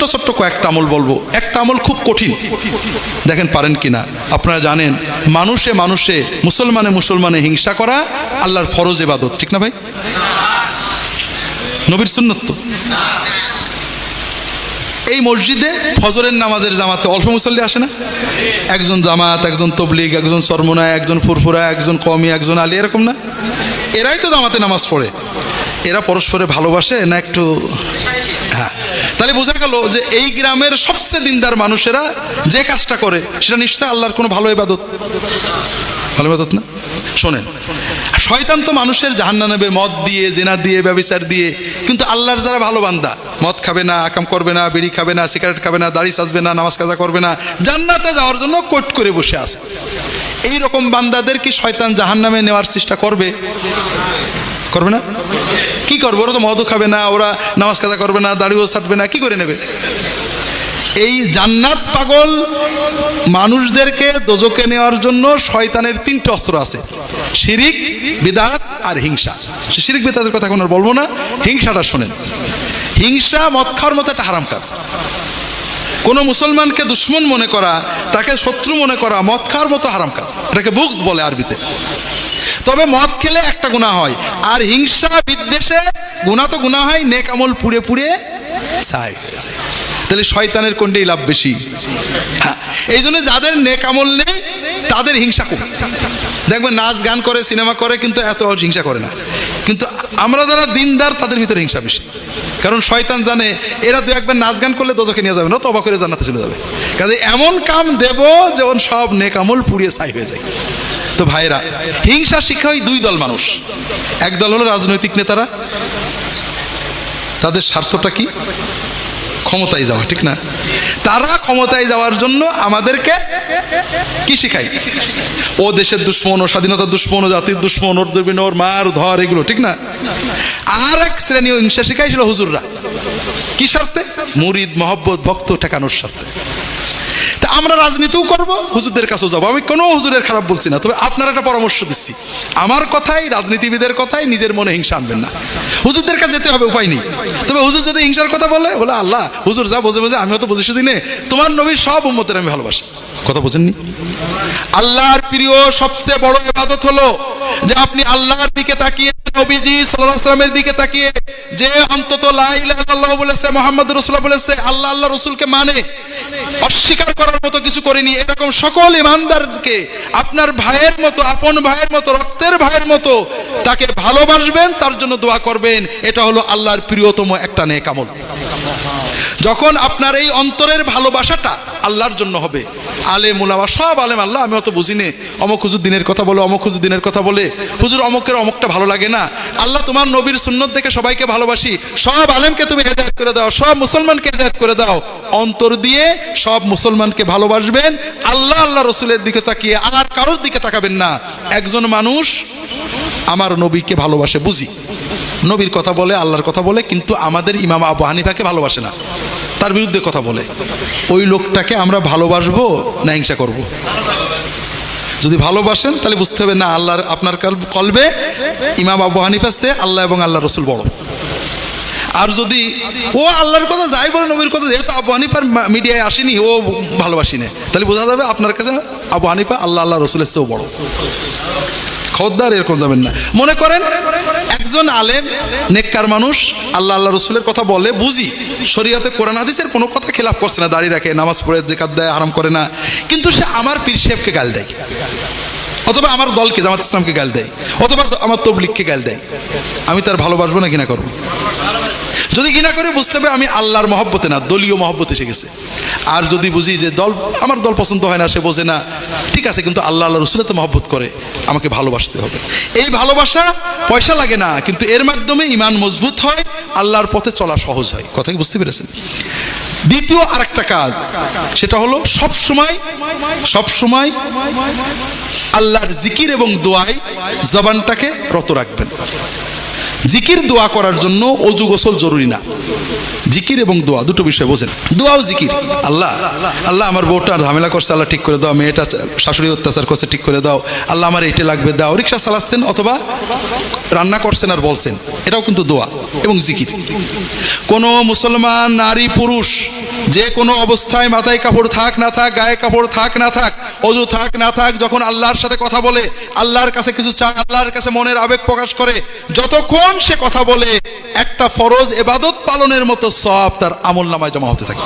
ছোট্ট ছোট্ট কয়েকটা আমল বলব। একটা আমল খুব কঠিন। দেখেন, পারেন কিনা আপনারা জানেন, মানুষে মানুষে, মুসলমানে মুসলমানে হিংসা করা আল্লাহর ফরজ এবাদত ঠিক না ভাই? নবীর সুন্নত এই মসজিদে ফজরের নামাজের জামাতে অল্প মুসল্লি আসে না? একজন জামাত, একজন তবলিগ, একজন সরমোনায় একজন ফুরফুরা, একজন কমি একজন আলী, এরকম না? এরাই তো জামাতে নামাজ পড়ে। এরা পরস্পরে ভালোবাসে না একটু তাহলে বোঝা গেল যে এই গ্রামের সবচেয়ে দিনদার মানুষেরা যে কাজটা করে, সেটা নিশ্চয়ই আল্লাহর কোনো ভালো ইবাদত। ভালো ইবাদত না? শোনেন, শয়তান তো মানুষের জাহান্না নেবে, মদ দিয়ে, জেনা দিয়ে, ব্যবচার দিয়ে, কিন্তু আল্লাহর যারা ভালো বান্দা, মদ খাবে না, আকাম করবে না, বিড়ি খাবে না, সিগারেট খাবে না, দাড়ি সাজবে না, নামাজ কাজা করবে না, জান্নাতে যাওয়ার জন্য কোট করে বসে আছে। এই রকম বান্দাদের কি শয়তান জাহান্নামে নেওয়ার চেষ্টা করবে? করবে না? কি করবে? ওরা তো মদও খাবে না, ওরা নামাজ কাজা করবে না, দাড়িও ছাটবে না, কি করে নেবে? এই জান্নাত পাগল মানুষদেরকে দোজকে নেওয়ার জন্য শয়তানের তিনটে অস্ত্র আছে। শিরিক, বিদাত আর হিংসা। শিরিক, বিদাতের কথা এখন আর বলব না, হিংসাটা শোনেন। হিংসা মদ খাওয়ার মতো একটা হারাম কাজ। কোনো মুসলমানকে দুশ্মন মনে করা, তাকে শত্রু মনে করা মদ খাওয়ার মতো হারাম কাজ। এটাকে বুক বলে আরবিতে। তবে মদ খেলে একটা গুণা হয়। আর হিংসা বিদ্বেষে গুণা তো গুণা হয়, নেক আমল পুড়ে পুড়ে তাহলে শয়তানের কোনটাই লাভ বেশি? হ্যাঁ এই জন্য যাদের নেক আমল নেই, তাদের হিংসা কম। দেখবেন নাচ গান করে, সিনেমা করে, কিন্তু এত হিংসা করে না। কিন্তু আমরা যারা দিনদার, তাদের ভিতরে হিংসা বেশি। কারণ শয়তান জানে, এরা দু একবার নাচ গান করলে দোজকে নিয়ে যাবে, না তবা করে জানাতে চলে যাবে। কাজে এমন কাম দেব, যেমন সব নেকামল পুড়িয়ে ছাই হয়ে যায়। তো ভাইরা হিংসা শিক্ষা হয় দুই দল মানুষ। এক দল হলো রাজনৈতিক নেতারা, তাদের স্বার্থটা কি? ক্ষমতায় যাওয়া, ঠিক না? তারা ক্ষমতায় যাওয়ার জন্য আমাদেরকে কি শিখায়? ও দেশের দুশ্মন, ও স্বাধীনতার দুশ্মন, ও জাতির দুশ্মন, ওর দুর্বিন ওর মার ধর, এগুলো, ঠিক না? আর এক শ্রেণি হিংসা শিখাইছিল হুজুররা। কি স্বার্থে? মুরিদ, মহব্বত, ভক্ত ঠেকানোর স্বার্থে। আমরা রাজনীতিও করব, হুজুরদের কাছেও যাব। আমি কোনো হুজুরের খারাপ বলছি না, তবে আপনারা একটা পরামর্শ দিচ্ছি। আমার কথাই, রাজনীতিবিদের কথাই নিজের মনে হিংসা আনবেন না। হুজুরদের কাছে যেতে হবে, উপায় নেই। তবে হুজুর যদি হিংসার কথা বলে বলে, আল্লাহ, হুজুর যা বোঝে বোঝে, আমিও তো বুঝেছি দিনে। তোমার নবীর সব উম্মতের আমি ভালোবাসি। কথা বোঝেননি? আল্লাহর প্রিয় সবচেয়ে বড় ইবাদত হলো যে আপনি আল্লাহর দিকে তাকিয়ে নবীজি সাল্লামের দিকে তাকিয়ে যে অন্তত লা ইলাহা ইল্লাল্লাহ বলেছে, মোহাম্মদ রাসূলুল্লাহ বলেছে, আল্লাহ আল্লাহ রসুলকে মানে। অস্বীকার করার মতো কিছু করেনি। এরকম সকল ইমানদারকে আপনার ভাইয়ের মতো, আপন ভাইয়ের মতো, রক্তের ভাইয়ের মতো তাকে ভালোবাসবেন, তার জন্য দোয়া করবেন। এটা হলো আল্লাহর প্রিয়তম একটা নেক আমল। যখন আপনার এই অন্তরের ভালোবাসাটা আল্লাহর জন্য হবে। আলে মুলামা সব আলেম, আল্লাহ, আমি অত বুঝি নে অমুক হুজুর দিনের কথা বলে, অমুক হুজুর দিনের কথা বলে। হুজুর অমুকের অমুকটা ভালো লাগে না। আল্লাহ তোমার নবীর সুন্নত দেখে সবাইকে ভালোবাসি। সব আলেমকে তুমি হেদায়ত করে দাও, সব মুসলমানকে হেদায়ত করে দাও। অন্তর দিয়ে সব মুসলমানকে ভালোবাসবেন, আল্লাহ আল্লাহ রসুলের দিকে তাকিয়ে আর কারোর দিকে তাকাবেন না। একজন মানুষ আমার নবীকে ভালোবাসে, বুঝি? নবীর কথা বলে, আল্লাহর কথা বলে, কিন্তু আমাদের ইমাম আবু হানিফাকে ভালোবাসে না। তার বিরুদ্ধে কথা বলে। ওই লোকটাকে আমরা ভালোবাসবো না হিংসা করব। যদি ভালোবাসেন, তাহলে বুঝতে হবে না, আল্লাহর আপনার কাল- কলবে ইমাম আবু হানিফা সে আল্লাহ এবং আল্লাহ রসুল বড়। আর যদি ও আল্লাহর কথা যাই বলে, নবীর কথা, যেহেতু আবু হানিফার মিডিয়ায় আসেনি, ও ভালোবাসি না। তাহলে বোঝা যাবে আপনার কাছে আবু হানিফা আল্লাহ আল্লাহ রসুলের চেয়েও বড়। খবরদার এরকম যাবেন না। মনে করেন, একজন আলেম, নেককার মানুষ, আল্লাহ আল্লাহ রসুলের কথা বলে, বুঝি শরীয়তে কোরআন, হাদিসের কোনো কথা খেলাপ করছে না দাঁড়িয়ে রাখে, নামাজ পড়ে, জেকাত দেয় আরাম করে না। কিন্তু সে আমার পীর সাহেবকে গাল দেয়। অথবা আমার দলকে, জামাত ইসলামকে গাল দেয়। অথবা আমার তবলিককে গাল দেয়। আমি তার ভালোবাসবো না কিনা করব? যদি ঘৃণা করে বুঝতে হবে আমি আল্লাহর মহব্বতে না, দলীয় মহব্বত এসে গেছে। আর যদি বুঝি যে দল, আমার দল পছন্দ হয় না, সে বোঝে না, ঠিক আছে, কিন্তু আল্লাহ আল্লাহ রসুলে তো মহব্বত করে, আমাকে ভালোবাসতে হবে। এই ভালোবাসা পয়সা লাগে না, কিন্তু এর মাধ্যমে ইমান মজবুত হয়, আল্লাহর পথে চলা সহজ হয়। কথা কি বুঝতে পেরেছেন? দ্বিতীয় আরেকটা কাজ, সেটা হলো সব সময় সব সময় আল্লাহর জিকির এবং দোয়ায় জবানটাকে রত রাখবেন। জিকির দোয়া করার জন্য অজু গোসল জরুরি না। জিকির এবং দোয়া, দুটো বিষয় বোঝেন। দোয়াও জিকির। আল্লাহ আল্লাহ আমার বউটা ঝামেলা করছে, আল্লাহ ঠিক করে দাও। মেয়েটা শাশুড়ি অত্যাচার করছে, ঠিক করে দাও। আল্লাহ আমার এইটা লাগবে, দাও। রিক্সা চালাচ্ছেন অথবা রান্না করছেন আর বলছেন। এটাও কিন্তু দোয়া এবং জিকির। কোনো মুসলমান, নারী, পুরুষ, যে কোনো অবস্থায় মাথায় কাপড় থাক না থাক, গায়ে কাপড় থাক না থাক অজু থাক, না থাক, যখন আল্লাহর সাথে কথা বলে, আল্লাহর কাছে কিছু চায়, আল্লাহর কাছে মনের আবেগ প্রকাশ করে, যতক্ষণ সে কথা বলে, একটা ফরজ এবাদত পালনের মতো সব তার আমল নামায় জমা হতে থাকে।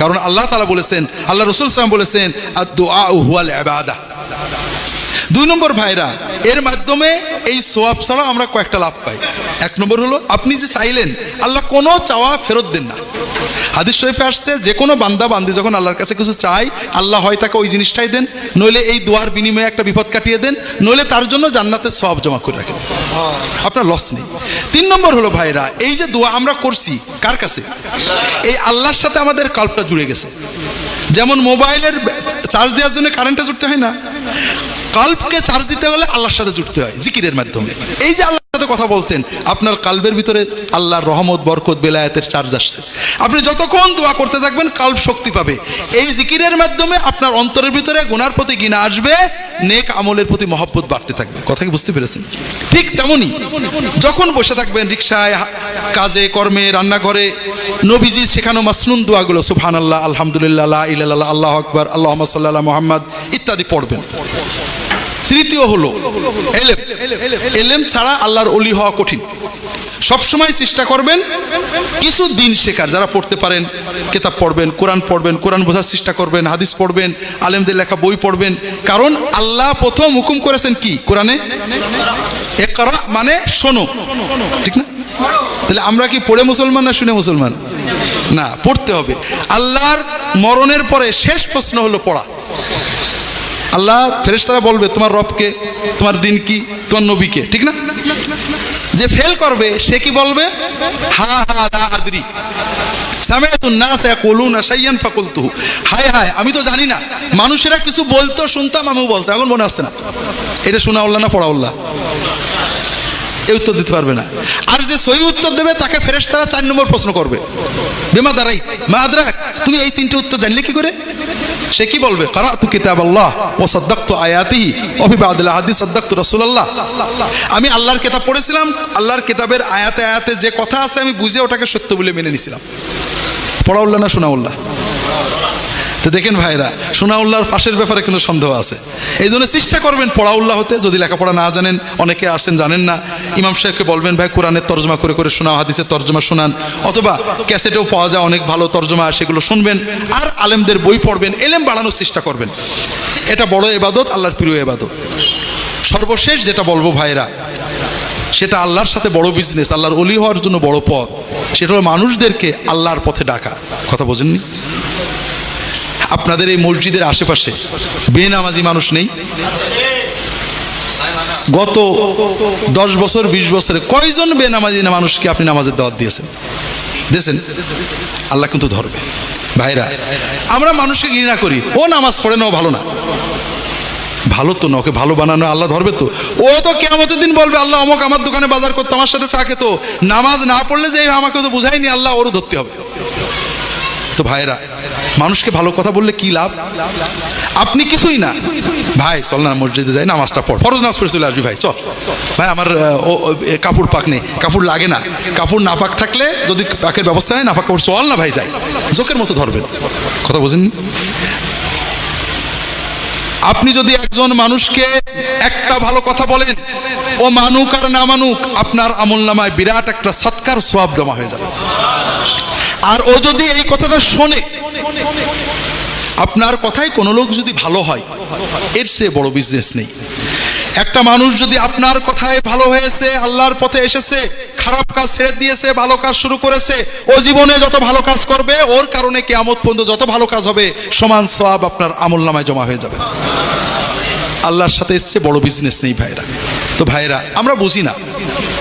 কারণ আল্লাহ তালা বলেছেন, আল্লাহ রসুল সালাম বলেছেন আর দুই নম্বর ভাইরা, এর মাধ্যমে এই সোয়াব ছাড়া আমরা কয়েকটা লাভ পাই। এক নম্বর হলো, আপনি যে চাইলেন, আল্লাহ কোনো চাওয়া ফেরত দেন না। হাদিস শরীফে আসছে, যে কোনো বান্দা, বান্দি যখন আল্লাহর কাছে কিছু চাই আল্লাহ হয় তাকে ওই জিনিসটাই দেন। নইলে এই দোয়ার বিনিময়ে একটা বিপদ কাটিয়ে দেন, নইলে তার জন্য জান্নাতের সব জমা করে রাখেন। আপনার লস নেই। তিন নম্বর হলো ভাইরা, এই যে দোয়া আমরা করছি, কার কাছে? এই আল্লাহর সাথে আমাদের কাল্পটা জুড়ে গেছে। যেমন মোবাইলের চার্জ দেওয়ার জন্য কারেন্টটা জুড়তে হয় না, কাল্পকে চার্জ দিতে হলে আল্লাহর সাথে জুড়তে হয়, জিকিরের মাধ্যমে। এই যে আল্লাহর সাথে কথা বলছেন আপনার কাল্বের ভিতরে আল্লাহর রহমত বরকত বেলায়েতের চার্জ আসছে। আপনি যতক্ষণ দোয়া করতে থাকবেন কাল্ব শক্তি পাবে। এই জিকিরের মাধ্যমে আপনার অন্তরের ভিতরে গুনার প্রতি গিনা আসবে নেক আমলের প্রতি মহব্বত বাড়তে থাকবে। কথা কি বুঝতে পেরেছেন? ঠিক তেমনই যখন বসে থাকবেন রিক্সায় কাজে কর্মে রান্নাঘরে নবীজি শেখানো মাসনুন দোয়াগুলো সুবহান আল্লাহ আলহামদুলিল্লাহ ইল্লাল্লাহ, আল্লাহ আকবার আল্লাহ মোহাম্মদ ইত্যাদি পড়বেন। তৃতীয় হলো এলেম। এলেম ছাড়া আল্লাহর অলি হওয়া কঠিন। সবসময় চেষ্টা করবেন কিছু দিন শেখার। যারা পড়তে পারেন, কেতাব পড়বেন, কোরআন পড়বেন, কোরআন বোঝার চেষ্টা করবেন, হাদিস পড়বেন, আলেমদের লেখা বই পড়বেন। কারণ আল্লাহ প্রথম হুকুম করেছেন কি? কোরআনে? একরা মানে শোনো। ঠিক না? তাহলে আমরা কি পড়ে মুসলমান না শুনে মুসলমান? না, পড়তে হবে। আল্লাহর মরণের পরে শেষ প্রশ্ন হলো পড়া। আল্লাহ ফেরেশতারা বলবে, তোমার রবকে, তোমার দিন কি তোমার নবীকে। ঠিক না? যে ফেল করবে, সে কি বলবে? হা হা দা আদরি। হায় হায়, আমি তো জানি না। মানুষেরা কিছু বলতো, শুনতাম, আমিও বলতাম, এখন মনে আসছে না। এটা শোনা উল্লাহ না পড়া উল্লাহ এই উত্তর দিতে পারবে না। আর যে সহি উত্তর দেবে, তাকে ফেরেশতারা চার নম্বর প্রশ্ন করবে। বেমা দাঁড়াই মা আদরাক তুমি এই তিনটে উত্তর জানলে কি করে? সে কি বলবে? কিতাব আল্লাহ ও সদ্দাক্তু হাদিস, সদ্দাক্তু আমি আল্লাহর কেতাব পড়েছিলাম, আল্লাহর কিতাবের আয়াতে আয়াতে যে কথা আছে আমি বুঝে ওটাকে সত্য বলে মেনে নিছিলাম। পড়া উল্লাহ না শোনা উল্লাহ তো দেখেন ভাইরা, সোনাউল্লাহর পাশের ব্যাপারে কিন্তু সন্দেহ আছে। এই জন্য চেষ্টা করবেন পড়াউল্লাহ হতে, যদি লেখাপড়া না জানেন, অনেকে আসেন জানেন না। ইমাম সাহেবকে বলবেন, ভাই, কোরআনের তর্জমা করে করে শোনাও, হাদিসের তর্জমা শোনান। অথবা ক্যাসেটেও পাওয়া যায়, অনেক ভালো তর্জমা সেগুলো শুনবেন। আর আলেমদের বই পড়বেন, এলেম বাড়ানোর চেষ্টা করবেন। এটা বড় এবাদত, আল্লাহর প্রিয় এবাদত। সর্বশেষ যেটা বলব ভাইরা, সেটা আল্লাহর সাথে বড় বিজনেস আল্লাহর অলি হওয়ার জন্য বড় পথ। সেটা হলো মানুষদেরকে আল্লাহর পথে ডাকা। কথা বোঝেননি? আপনাদের এই মসজিদের আশেপাশে বেনামাজি মানুষ নেই। গত দশ বছর, বিশ বছরে কয়জন বেনামাজি মানুষকে আপনি নামাজের দাওয়াত দিয়েছেন? দিয়েছেন? আল্লাহ কিন্তু ধরবে। ভাইরা, আমরা মানুষকে ঘৃণা করি। ও নামাজ পড়ে না, ও ভালো না। ভালো তো না, ওকে ভালো বানানো আল্লাহ ধরবে তো। ও তো কেমতের দিন বলবে, আল্লাহ আমাকে আমার দোকানে বাজার করতো, আমার সাথে চা খেতো। নামাজ না পড়লে যে আমাকে তো বুঝাইনি আল্লাহ, ওরও ধরতে হবে। তো ভাইরা মানুষকে ভালো কথা বললে কি লাভ? আপনি কিছুই না। ভাই, চল না মসজিদে যাই, নামাজটা পড়। ফরজ নামাজ পড়ে চলে আসবি ভাই, চল। ভাই, আমার কাপড় পাক নেই। কাপড় লাগে না। কাপড় না পাক থাকলে যদি পাকের ব্যবস্থা নেই না পাক কাপড় চল না ভাই, যাই। জোকের মতো ধরবেন। কথা বোঝেন আপনি যদি একজন মানুষকে একটা ভালো কথা বলেন, ও মানুক আর না মানুক, আপনার আমল নামায় বিরাট একটা সৎকার সোয়াব জমা হয়ে যাবে। আর ও যদি এই কথাটা শোনে, আপনার কথায় কোনো লোক যদি ভালো হয়, এর চেয়ে বড় বিজনেস নেই। একটা মানুষ যদি আপনার কথায় ভালো হয়েছে, আল্লাহর পথে এসেছে, খারাপ কাজ ছেড়ে দিয়েছে, ভালো কাজ শুরু করেছে, ও জীবনে যত ভালো কাজ করবে, ওর কারণে কেয়ামত পর্যন্ত যত ভালো কাজ হবে, সমান সব আপনার আমল নামায় জমা হয়ে যাবে। আল্লাহর সাথে এসছে বড় বিজনেস নেই ভাইরা। তো ভাইরা, আমরা বুঝি না।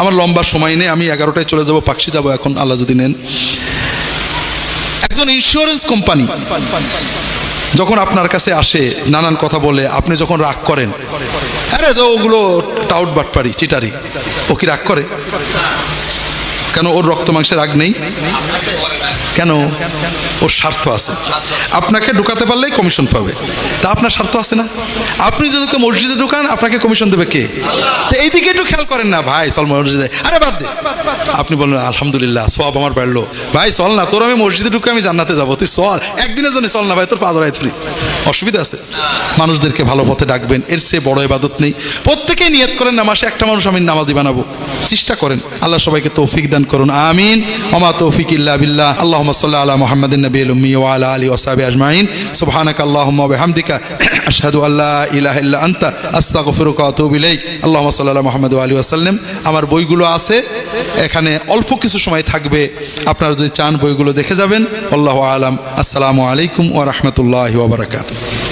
আমার লম্বা সময় নেই, আমি এগারোটায় চলে যাব, পাকশি যাব এখন, আল্লাহ যদি নেন। একজন ইন্স্যুরেন্স কোম্পানি যখন আপনার কাছে আসে, নানান কথা বলে, আপনি যখন রাগ করেন, আরে তো ওগুলো টাউট বাটপারি, চিটারি, ও কি রাগ করে? কেন ওর রক্ত মাংসের রাগ নেই? কেন? ওর স্বার্থ আছে। আপনাকে ঢুকাতে পারলেই কমিশন পাবে। তা আপনার স্বার্থ আছে না? আপনি যদি মসজিদে ঢুকান, আপনাকে কমিশন দেবে কে? তো এইদিকে একটু খেয়াল করেন না। ভাই, চল মসজিদে। আরে, বাদ দে। আপনি বললেন, আলহামদুলিল্লাহ সব আমার বাড়লো। ভাই, চল না, তোর আমি মসজিদে ঢুকে আমি জান্নাতে যাব। তুই চল। একদিনের জন্য চল না, ভাই, তোর পাদরায় তুলি। অসুবিধা আছে। মানুষদেরকে ভালো পথে ডাকবেন। এর চেয়ে বড় ইবাদত নেই। প্রত্যেকেই নিয়ত করেন না, মাসে একটা মানুষ আমি নামাজি বানাবো। চেষ্টা করেন। আল্লাহ সবাইকে তৌফিক দান করুন। আমিন। ওমা তৌফিক ইল্লা বিল্লাহ। আল্লাহ সাল্লাহ صل على নবী النبي الأمي আলী آله وصحبه أجمعين سبحانك اللهم وبحمدك أشهد أن لا إله إلا أنت أستغفرك وأتوب إليك اللهم صل على محمد আলী وسلم আমার বইগুলো আছে এখানে অল্প কিছু সময় থাকবে আপনারা যদি চান বইগুলো দেখে যাবেন আল্লাহ আলাম আসসালামু আলাইকুম ওয়া রাহমাতুল্লাহি ওয়া বারাকাতুহু